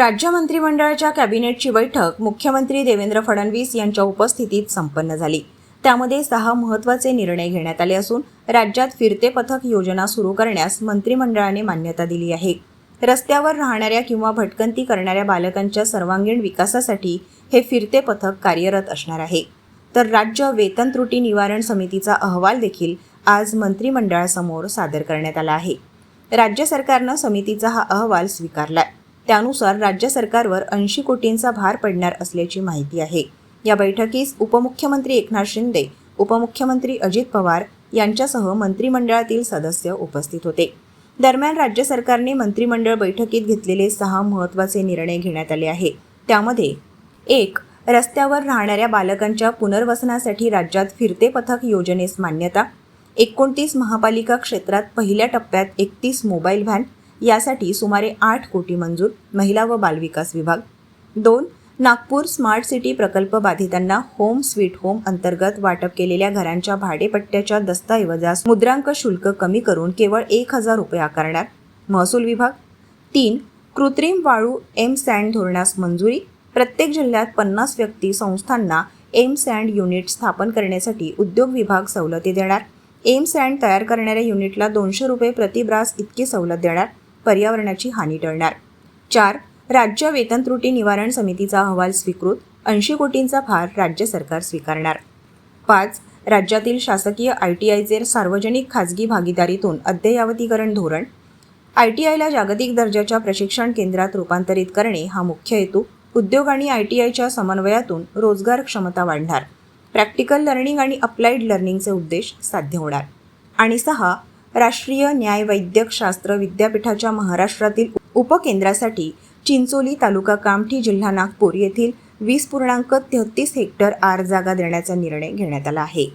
राज्य मंत्रिमंडळाच्या कॅबिनेटची बैठक मुख्यमंत्री देवेंद्र फडणवीस यांच्या उपस्थितीत संपन्न झाली. त्यामध्ये सहा महत्त्वाचे निर्णय घेण्यात आले असून राज्यात फिरते पथक योजना सुरू करण्यास मंत्रिमंडळाने मान्यता दिली आहे. रस्त्यावर राहणाऱ्या किंवा भटकंती करणाऱ्या बालकांच्या सर्वांगीण विकासासाठी हे फिरते पथक कार्यरत असणार आहे. तर राज्य वेतन त्रुटी निवारण समितीचा अहवाल देखील आज मंत्रिमंडळासमोर सादर करण्यात आला आहे. राज्य सरकारनं समितीचा हा अहवाल स्वीकारलाय. त्यानुसार राज्य सरकारवर ऐंशी कोटींचा भार पडणार असल्याची माहिती आहे. या बैठकीस उपमुख्यमंत्री एकनाथ शिंदे उपमुख्यमंत्री अजित पवार यांच्यासह मंत्रिमंडळातील सदस्य उपस्थित होते. दरम्यान राज्य सरकारने मंत्रिमंडळ बैठकीत घेतलेले सहा महत्त्वाचे निर्णय घेण्यात आले आहे त्यामध्ये एक रस्त्यावर राहणाऱ्या बालकांच्या पुनर्वसनासाठी राज्यात फिरते पथक योजनेस मान्यता एकोणतीस महापालिका क्षेत्रात पहिल्या टप्प्यात एकतीस मोबाईल व्हॅन यासाठी सुमारे आठ कोटी मंजूर महिला व बालविकास विभाग. दोन नागपूर स्मार्ट सिटी प्रकल्प बाधितांना होम स्वीट होम अंतर्गत वाटप केलेल्या घरांच्या भाडेपट्ट्याच्या दस्तऐवजास मुद्रांक शुल्क कमी करून केवळ एक हजार रुपये आकारणार. महसूल विभाग. तीन कृत्रिम वाळू एम सँड धोरणास मंजुरी. प्रत्येक जिल्ह्यात पन्नास व्यक्ती संस्थांना एम सँड युनिट स्थापन करण्यासाठी उद्योग विभाग सवलती देणार. एम सँड तयार करणाऱ्या युनिटला दोनशे रुपये प्रतिब्रास इतकी सवलत देणार. पर्यावरणाची हानी टळणार. चार राज्य वेतन त्रुटी निवारण समितीचा अहवाल स्वीकृत ऐंशी कोटींचा भार राज्य सरकार स्वीकारणार. पाच राज्यातील शासकीय आय टी आयचे सार्वजनिक खाजगी भागीदारीतून अद्ययावतीकरण धोरण. आय टी आयला जागतिक दर्जाच्या प्रशिक्षण केंद्रात रूपांतरित करणे हा मुख्य हेतू. उद्योग आणि आय टी आयच्या समन्वयातून रोजगार क्षमता वाढणार. प्रॅक्टिकल लर्निंग आणि अप्लाइड लर्निंगचे उद्देश साध्य होणार. आणि सहा राष्ट्रीय न्यायवैद्यक शास्त्र विद्यापीठाच्या महाराष्ट्रातील उपकेंद्रासाठी चिंचोली तालुका कामठी जिल्हा नागपूर येथील वीस पूर्णांक तेहतीस हेक्टर आर जागा देण्याचा निर्णय घेण्यात आला आहे.